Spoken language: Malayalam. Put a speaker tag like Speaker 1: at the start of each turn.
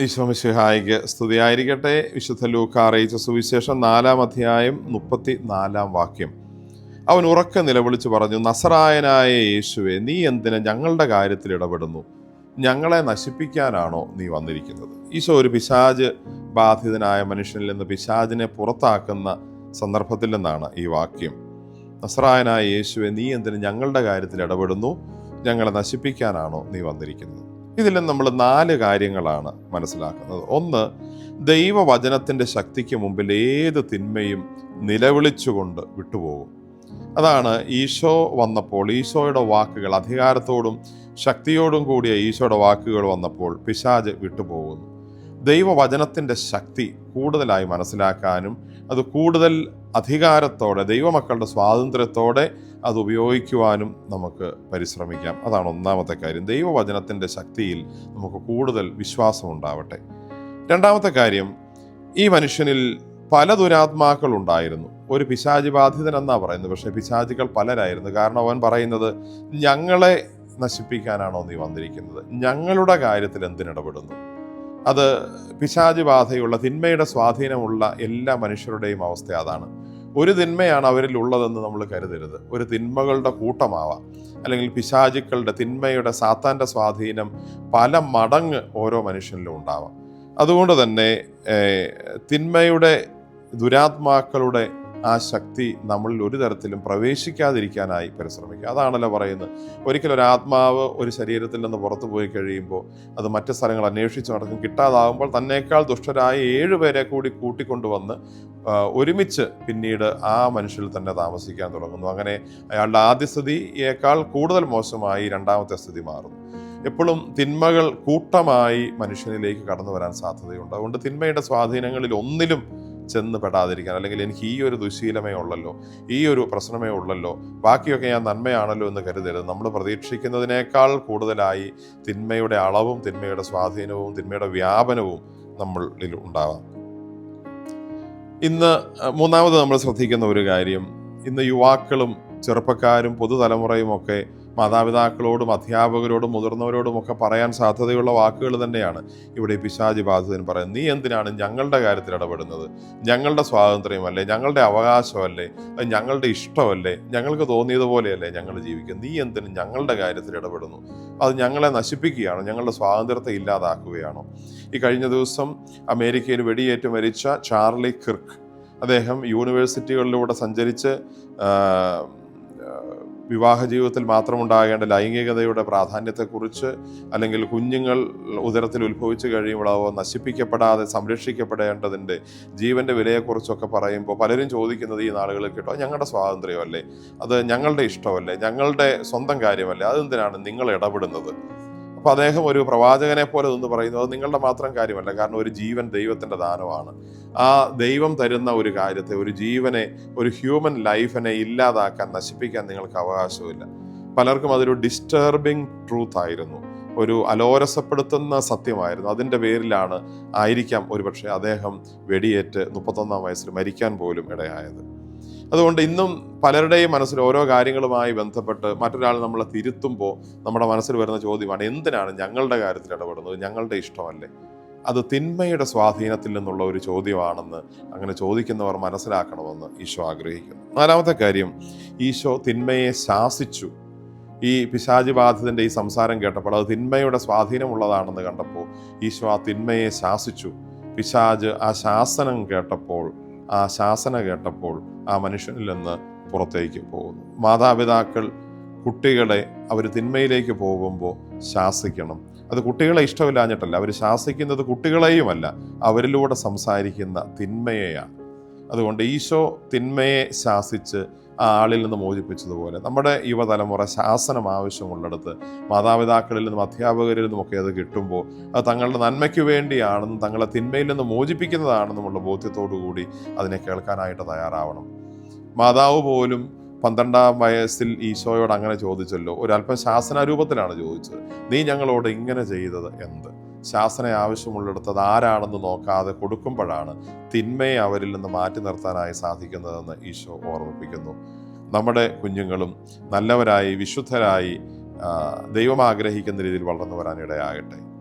Speaker 1: ഈശോമിശിഹായിക്ക് സ്തുതിയായിരിക്കട്ടെ. വിശുദ്ധ ലൂക്ക അറിയിച്ച സുവിശേഷം നാലാം അധ്യായം മുപ്പത്തി നാലാം വാക്യം. അവൻ ഉറക്കെ നിലവിളിച്ച് പറഞ്ഞു നസറായനായ യേശുവെ നീ എന്തിന് ഞങ്ങളുടെ കാര്യത്തിൽ ഇടപെടുന്നു? ഞങ്ങളെ നശിപ്പിക്കാനാണോ നീ വന്നിരിക്കുന്നത്? ഈശോ ഒരു പിശാജ് ബാധിതനായ മനുഷ്യനിൽ നിന്ന് പിശാജിനെ പുറത്താക്കുന്ന സന്ദർഭത്തിൽ നിന്നാണ് ഈ വാക്യം. നസറായനായ യേശുവെ നീ എന്തിന് ഞങ്ങളുടെ കാര്യത്തിൽ ഇടപെടുന്നു? ഞങ്ങളെ നശിപ്പിക്കാനാണോ നീ വന്നിരിക്കുന്നത്? ഇതിൽ നമ്മൾ നാല് കാര്യങ്ങളാണ് മനസ്സിലാക്കുന്നത്. ഒന്ന് ദൈവവചനത്തിന്റെ ശക്തിക്ക് മുമ്പിൽ ഏത് തിന്മയും നിലവിളിച്ചുകൊണ്ട് വിട്ടുപോകും. അതാണ് ഈശോ വന്നപ്പോൾ ഈശോയുടെ വാക്കുകൾ അധികാരത്തോടും ശക്തിയോടും കൂടിയ ഈശോയുടെ വാക്കുകൾ വന്നപ്പോൾ പിശാജ് വിട്ടുപോകുന്നു. ദൈവവചനത്തിന്റെ ശക്തി കൂടുതലായി മനസ്സിലാക്കാനും അത് കൂടുതൽ അധികാരത്തോടെ ദൈവമക്കളുടെ സ്വാതന്ത്ര്യത്തോടെ അത് ഉപയോഗിക്കുവാനും നമുക്ക് പരിശ്രമിക്കാം. അതാണ് ഒന്നാമത്തെ കാര്യം. ദൈവവചനത്തിന്റെ ശക്തിയിൽ നമുക്ക് കൂടുതൽ വിശ്വാസം ഉണ്ടാവട്ടെ. രണ്ടാമത്തെ കാര്യം ഈ മനുഷ്യനിൽ പല ദുരാത്മാക്കൾ ഉണ്ടായിരുന്നു. ഒരു പിശാചി ബാധിതനെന്നാ പറയുന്നത്. പക്ഷേ പിശാചികൾ പലരായിരുന്നു. കാരണം അവൻ പറയുന്നത് ഞങ്ങളെ നശിപ്പിക്കാനാണോ നീ വന്നിരിക്കുന്നത്? ഞങ്ങളുടെ കാര്യത്തിൽ എന്തിനിടപെടുന്നു? അത് പിശാചി ബാധയുള്ള തിന്മയുടെ സ്വാധീനമുള്ള എല്ലാ മനുഷ്യരുടെയും അവസ്ഥ അതാണ്. ഒരു തിന്മയാണ് അവരിൽ ഉള്ളതെന്ന് നമ്മൾ കരുതരുത്. ഒരു തിന്മകളുടെ കൂട്ടമാവാം. അല്ലെങ്കിൽ പിശാചുക്കളുടെ തിന്മയുടെ സാത്താന്റെ സ്വാധീനം പല മടങ്ങ് ഓരോ മനുഷ്യനിലും ഉണ്ടാവാം. അതുകൊണ്ട് തന്നെ തിന്മയുടെ ദുരാത്മാക്കളുടെ ആ ശക്തി നമ്മളിൽ ഒരു തരത്തിലും പ്രവേശിക്കാതിരിക്കാനായി പരിശ്രമിക്കുക. അതാണല്ലോ പറയുന്നത്. ഒരിക്കലും ഒരു ആത്മാവ് ഒരു ശരീരത്തിൽ നിന്ന് പുറത്തു പോയി കഴിയുമ്പോൾ അത് മറ്റ് സ്ഥലങ്ങൾ അന്വേഷിച്ച് നടക്കും. കിട്ടാതാകുമ്പോൾ തന്നേക്കാൾ ദുഷ്ടരായ ഏഴുപേരെ കൂടി കൂട്ടിക്കൊണ്ടുവന്ന് ഒരുമിച്ച് പിന്നീട് ആ മനുഷ്യരിൽ തന്നെ താമസിക്കാൻ തുടങ്ങുന്നു. അങ്ങനെ അയാളുടെ ആദ്യ സ്ഥിതിയേക്കാൾ കൂടുതൽ മോശമായി രണ്ടാമത്തെ സ്ഥിതി മാറുന്നു. എപ്പോഴും തിന്മകൾ കൂട്ടമായി മനുഷ്യനിലേക്ക് കടന്നു വരാൻ സാധ്യതയുണ്ട്. അതുകൊണ്ട് തിന്മയുടെ സ്വാധീനങ്ങളിൽ ഒന്നിലും ചെന്ന് പെടാതിരിക്കാൻ അല്ലെങ്കിൽ എനിക്ക് ഈ ഒരു ദുശീലമേ ഉള്ളല്ലോ ഈ ഒരു പ്രശ്നമേ ഉള്ളല്ലോ ബാക്കിയൊക്കെ ഞാൻ നന്മയാണല്ലോ എന്ന് കരുതരുത്. നമ്മൾ പ്രതീക്ഷിക്കുന്നതിനേക്കാൾ കൂടുതലായി തിന്മയുടെ അളവും തിന്മയുടെ സ്വാധീനവും തിന്മയുടെ വ്യാപനവും നമ്മളിൽ ഉണ്ടാവാം. ഇന്ന് മൂന്നാമത് നമ്മൾ ശ്രദ്ധിക്കുന്ന ഒരു കാര്യം ഇന്ന് യുവാക്കളും ചെറുപ്പക്കാരും പുതുതലമുറയും ഒക്കെ മാതാപിതാക്കളോടും അധ്യാപകരോടും മുതിർന്നവരോടും ഒക്കെ പറയാൻ സാധ്യതയുള്ള വാക്കുകൾ തന്നെയാണ് ഇവിടെ പിശാജി ബാധിതൻ പറയുന്നത്. നീ എന്തിനാണ് ഞങ്ങളുടെ കാര്യത്തിൽ ഇടപെടുന്നത്? ഞങ്ങളുടെ സ്വാതന്ത്ര്യമല്ലേ? ഞങ്ങളുടെ അവകാശമല്ലേ? ഞങ്ങളുടെ ഇഷ്ടമല്ലേ? ഞങ്ങൾക്ക് തോന്നിയതുപോലെയല്ലേ ഞങ്ങൾ ജീവിക്കുന്നത്? നീ എന്തിനും ഞങ്ങളുടെ കാര്യത്തിൽ ഇടപെടുന്നു? അത് ഞങ്ങളെ നശിപ്പിക്കുകയാണോ? ഞങ്ങളുടെ സ്വാതന്ത്ര്യത്തെ ഇല്ലാതാക്കുകയാണോ? ഈ കഴിഞ്ഞ ദിവസം അമേരിക്കയിൽ വെടിയേറ്റ് മരിച്ച ചാർലി കിർക്ക്. അദ്ദേഹം യൂണിവേഴ്സിറ്റികളിലൂടെ സഞ്ചരിച്ച് വിവാഹ ജീവിതത്തിൽ മാത്രമുണ്ടാകേണ്ട ലൈംഗികതയുടെ പ്രാധാന്യത്തെക്കുറിച്ച് അല്ലെങ്കിൽ കുഞ്ഞുങ്ങൾ ഉദരത്തിൽ ഉത്ഭവിച്ചു കഴിയുമ്പോൾ അവ നശിപ്പിക്കപ്പെടാതെ സംരക്ഷിക്കപ്പെടേണ്ടതിന്റെ ജീവന്റെ വിലയെക്കുറിച്ചൊക്കെ പറയുമ്പോൾ പലരും ചോദിക്കുന്നത് ഈ നാളുകളിൽ കേട്ടോ ഞങ്ങളുടെ സ്വാതന്ത്ര്യമല്ലേ? അത് ഞങ്ങളുടെ ഇഷ്ടമല്ലേ? ഞങ്ങളുടെ സ്വന്തം കാര്യമല്ലേ? അതെന്തിനാണ് നിങ്ങൾ ഇടപെടുന്നത്? അപ്പോൾ അദ്ദേഹം ഒരു പ്രവാചകനെ പോലെ നിന്ന് പറയുന്നു. അത് നിങ്ങളുടെ മാത്രം കാര്യമല്ല കാരണം ഒരു ജീവൻ ദൈവത്തിന്റെ ദാനമാണ്. ആ ദൈവം തരുന്ന ഒരു കാര്യത്തെ ഒരു ജീവനെ ഒരു ഹ്യൂമൻ ലൈഫിനെ ഇല്ലാതാക്കാൻ നശിപ്പിക്കാൻ നിങ്ങൾക്ക് അവകാശമില്ല പലർക്കും അതൊരു ഡിസ്റ്റർബിംഗ് ട്രൂത്ത് ആയിരുന്നു. ഒരു അലോരസപ്പെടുത്തുന്ന സത്യമായിരുന്നു. അതിന്റെ പേരിലാണ് ആയിരിക്കാം ഒരുപക്ഷെ അദ്ദേഹം വെടിയേറ്റ് മുപ്പത്തൊന്നാം വയസ്സിൽ മരിക്കാൻ പോലും ഇടയായത്. അതുകൊണ്ട് ഇന്നും പലരുടെയും മനസ്സിൽ ഓരോ കാര്യങ്ങളുമായി ബന്ധപ്പെട്ട് മറ്റൊരാൾ നമ്മളെ തിരുത്തുമ്പോൾ നമ്മുടെ മനസ്സിൽ വരുന്ന ചോദ്യമാണ് എന്തിനാണ് ഞങ്ങളുടെ കാര്യത്തിൽ ഇടപെടുന്നത്? ഞങ്ങളുടെ ഇഷ്ടമല്ലേ? അത് തിന്മയുടെ സ്വാധീനത്തിൽ നിന്നുള്ള ഒരു ചോദ്യമാണെന്ന് അങ്ങനെ ചോദിക്കുന്നവർ മനസ്സിലാക്കണമെന്ന് ഈശോ ആഗ്രഹിക്കുന്നു. നാലാമത്തെ കാര്യം ഈശോ തിന്മയെ ശാസിച്ചു. ഈ പിശാചി ബാധിതന്റെ ഈ സംസാരം കേട്ടപ്പോൾ അത് തിന്മയുടെ സ്വാധീനമുള്ളതാണെന്ന് കണ്ടപ്പോൾ ഈശോ ആ തിന്മയെ ശാസിച്ചു. പിശാജ് ആ ശാസനം കേട്ടപ്പോൾ ആ ശാസന കേട്ടപ്പോൾ ആ മനുഷ്യനിൽ നിന്ന് പുറത്തേക്ക് പോകുന്നു. മാതാപിതാക്കൾ കുട്ടികളെ അവർ തിന്മയിലേക്ക് പോകുമ്പോൾ ശാസിക്കണം. അത് കുട്ടികളെ ഇഷ്ടമില്ലാഞ്ഞിട്ടല്ല. അവർ ശാസിക്കുന്നത് കുട്ടികളെയുമല്ല. അവരിലൂടെ സംസാരിക്കുന്ന തിന്മയെയാണ്. അതുകൊണ്ട് ഈശോ തിന്മയെ ശാസിച്ച് ആ ആളിൽ നിന്ന് മോചിപ്പിച്ചതുപോലെ നമ്മുടെ യുവതലമുറ ശാസനം ആവശ്യമുള്ളിടത്ത് മാതാപിതാക്കളിൽ നിന്നും അധ്യാപകരിൽ നിന്നുമൊക്കെ അത് കിട്ടുമ്പോൾ അത് തങ്ങളുടെ നന്മയ്ക്ക് വേണ്ടിയാണെന്നും തങ്ങളെ തിന്മയിൽ നിന്ന് മോചിപ്പിക്കുന്നതാണെന്നുമുള്ള ബോധ്യത്തോടു കൂടി അതിനെ കേൾക്കാനായിട്ട് തയ്യാറാവണം. മാതാവ് പോലും പന്ത്രണ്ടാം വയസ്സിൽ ഈശോയോട് അങ്ങനെ ചോദിച്ചല്ലോ. ഒരല്പം ശാസനാരൂപത്തിലാണ് ചോദിച്ചത്. നീ ഞങ്ങളോട് ഇങ്ങനെ ചെയ്തത് എന്ത്? ശാസന ആവശ്യമുള്ളിടത്ത് അത് ആരാണെന്ന് നോക്കാതെ കൊടുക്കുമ്പോഴാണ് തിന്മയെ അവരിൽ നിന്ന് മാറ്റി നിർത്താനായി സാധിക്കുന്നതെന്ന് ഈശോ ഓർമ്മിപ്പിക്കുന്നു. നമ്മുടെ കുഞ്ഞുങ്ങളും നല്ലവരായി വിശുദ്ധരായി ദൈവം ആഗ്രഹിക്കുന്ന രീതിയിൽ വളർന്നു ആമേൻ